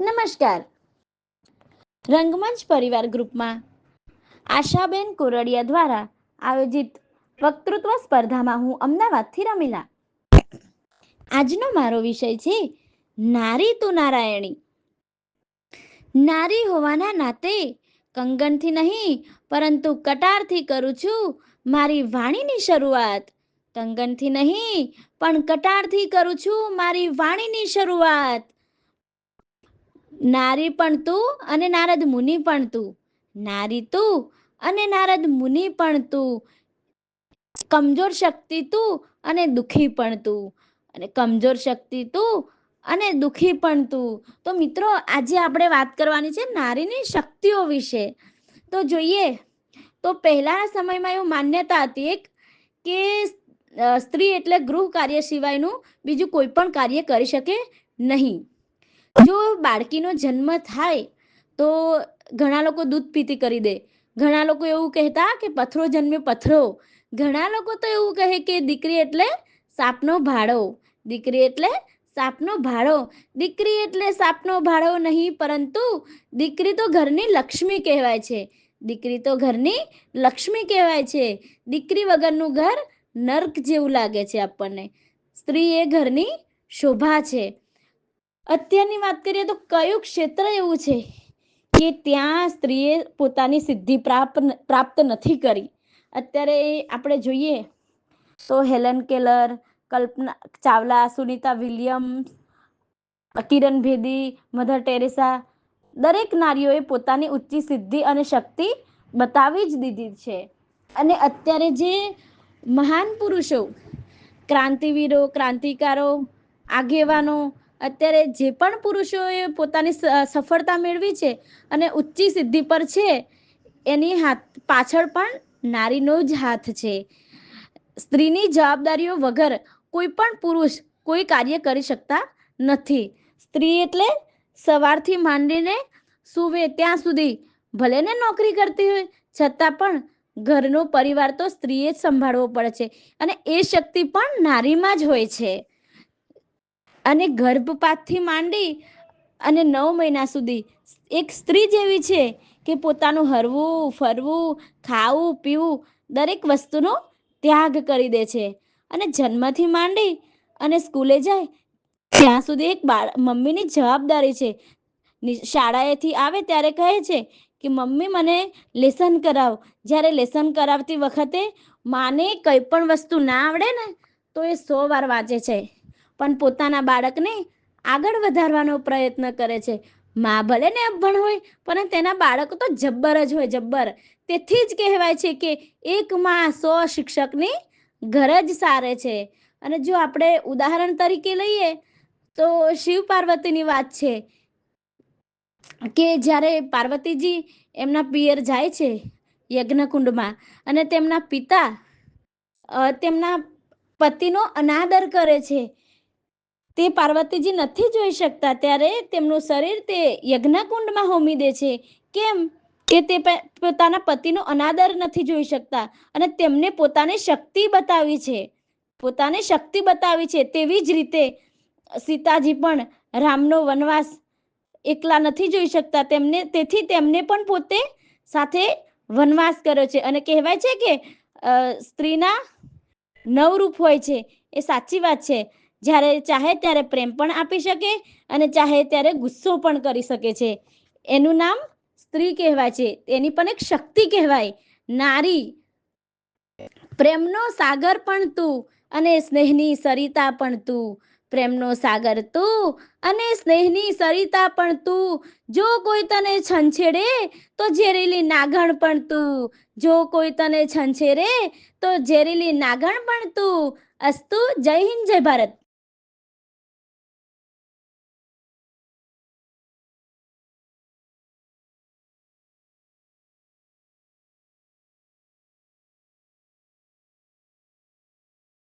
નમસ્કાર. રંગમંચ પરિવાર ગ્રુપમાં આશાબેન કોરડિયા દ્વારા આયોજિત વક્તૃત્વ સ્પર્ધામાં હું અમદાવાદથી રમીલા. આજનો મારો વિષય છે, નારી તું નારાયણી. નારી હોવાના નાતે કંગનથી નહીં, પરંતુ કટારથી કરું છું મારી વાણીની શરૂઆત. કંગનથી નહીં, પણ કટારથી કરું છું મારી વાણીની શરૂઆત. નારી પણ તું અને નારદ મુનિ પણ તું. નારી તું અને નારદ મુનિ પણ તું. કમજોર શક્તિ તું અને દુખી પણ તું. અને કમજોર શક્તિ તું અને દુખી પણ તું. તો મિત્રો, આજે આપણે વાત કરવાની છે નારીની શક્તિઓ વિશે. તો જોઈએ, તો પહેલાના સમયમાં એવું માન્યતા હતી એક કે સ્ત્રી એટલે ગૃહ કાર્ય સિવાયનું બીજું કોઈ પણ કાર્ય કરી શકે નહીં. જો બાળકીનો જન્મ થાય તો ઘણા લોકો દૂધ પીતી કરી દે. ઘણા લોકો એવું કહેતા કે પથરો જન્મે પથરો. ઘણા લોકો તો એવું કહે કે દીકરી એટલે સાપનો ભાડો. દીકરી એટલે સાપનો ભાડો. દીકરી એટલે સાપનો ભાડો નહીં, પરંતુ દીકરી તો ઘરની લક્ષ્મી કહેવાય છે. દીકરી તો ઘરની લક્ષ્મી કહેવાય છે. દીકરી વગરનું ઘર નર્ક જેવું લાગે છે આપણને. સ્ત્રી એ ઘરની શોભા છે. અત્યારની વાત કરીએ તો કયું ક્ષેત્ર એવું છે કે ત્યાં સ્ત્રીએ પોતાની સિદ્ધિ પ્રાપ્ત પ્રાપ્ત નથી કરી? અત્યારે આપણે જોઈએ તો Helen Keller, Kalpana, Chawla, Sunita Williams, Kiran Bedi, Mother Teresa દરેક નારીઓએ પોતાની ઊંચી સિદ્ધિ અને શક્તિ બતાવી જ દીધી છે. અને અત્યારે જે મહાન પુરુષો, ક્રાંતિવીરો, ક્રાંતિકારો, આગેવાનો અત્યારે જે પણ પુરુષોએ પોતાની સફળતા મેળવી છે અને ઊંચી સિદ્ધિ પર છે, એની હાથ, પાછળ પણ નારીનો જ હાથ છે. સ્ત્રીની જવાબદારીઓ વગર કોઈ પણ પુરુષ કોઈ કાર્ય કરી શકતા નથી. સ્ત્રી એટલે સવારથી માંડીને સુવે ત્યાં સુધી ભલે ને નોકરી કરતી હોય, છતાં પણ ઘરનો પરિવાર તો સ્ત્રીએ જ સંભાળવો પડે છે અને એ શક્તિ પણ નારીમાં જ હોય છે. અને ગર્ભપાતથી માંડી અને નવ મહિના સુધી એક સ્ત્રી જેવી છે કે પોતાનું હરવું, ફરવું, ખાવું, પીવું દરેક વસ્તુનો ત્યાગ કરી દે છે. અને જન્મથી માંડી અને સ્કૂલે જાય ત્યાં સુધી એક બાળ, મમ્મીની જવાબદારી છે. શાળાએથી આવે ત્યારે કહે છે કે, મમ્મી, મને લેસન કરાવ. જ્યારે લેસન કરાવતી વખતે માને કંઈ પણ વસ્તુ ના આવડે ને, તો એ સો વાર વાંચે છે. પણ પોતાના બાળકને આગળ વધારવાનો પ્રયત્ન કરે છે. મા ભલે ને અભણ હોય, પણ તેના બાળકો તો જબ્બર જ હોય, જબ્બર. તેથી જ કહેવાય છે કે એક માં સો શિક્ષકની ઘર જ સારે છે. અને જો આપણે ઉદાહરણ તરીકે લઈએ, તો શિવ પાર્વતીની વાત છે કે જ્યારે પાર્વતીજી એમના પિયર જાય છે યજ્ઞકુંડમાં, અને તેમના પિતા તેમના પતિનો અનાદર કરે છે તે પાર્વતીજી નથી જોઈ શકતા ત્યારે તેમનું શરીર તે યજ્ઞકુંડમાં હોમી દે છે. કેમ? કે તે પોતાના પતિનો અનાદર નથી જોઈ શકતા અને તેમને પોતાની શક્તિ બતાવી છે. પોતાની શક્તિ બતાવી છે તેવી જ રીતે સીતાજી પણ રામનો વનવાસ એકલા નથી જોઈ શકતા. તેમને, તેથી તેમને પણ પોતે સાથે વનવાસ કર્યો છે. અને કહેવાય છે કે સ્ત્રીના નવ રૂપ હોય છે. એ સાચી વાત છે. જ્યારે ચાહે ત્યારે પ્રેમ પણ આપી શકે અને ચાહે ત્યારે ગુસ્સો પણ કરી શકે છે. એનું નામ સ્ત્રી કહેવાય છે. એની પણ એક શક્તિ કહેવાય. નારી. પ્રેમનો સાગર પણ તું અને સ્નેહની સરિતા પણ તું. પ્રેમનો સાગર તું અને સ્નેહની સરિતા પણ તું. જો કોઈ તને છંછેડે તો ઝેરીલી નાગણ પણ તું. જો કોઈ તને છંછેડે તો ઝેરીલી નાગણ પણ તું. અસ્તુ જય હિન્દ, જય ભારત.